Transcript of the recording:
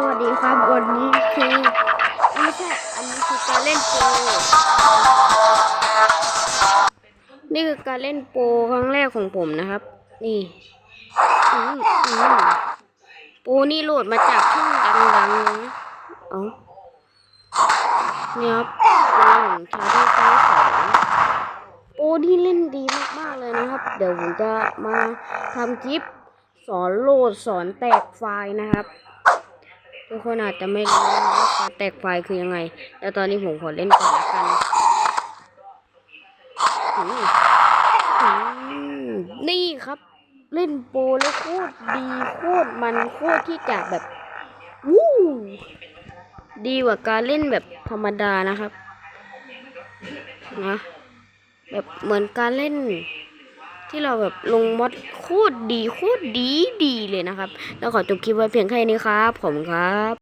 สวัสดีครับวันนี้คือไม่ใช่อันนี้คือการเล่นโปรนี่คือการเล่นโปรครั้งแรกของผมนะครับ นี่โปรนี่โหลดมาจากช่องดังๆนะเอาเนี่ยครับโปรของชาร์ลไฟสองโปรนี่เล่นดีมากๆเลยนะครับ เดี๋ยวผมจะมาทำคลิปสอนโหลดสอนแตกไฟล์นะครับ ทุกคนอาจจะไม่รู้ว่าการแตกไฟคือยังไง แล้วตอนนี้ผมขอเล่นก่อนละกันนี่ครับ เล่นโปรแล้วโคตรดีโคตรมันโคตรที่จะแบบวู้ดีกว่าการเล่นแบบธรรมดานะครับนะแบบเหมือนการเล่น ที่เราแบบลงมอดโคตรดีโคตรดีดีเลยนะครับ แล้วขอจบคลิปไว้เพียงแค่นี้ครับผมครับ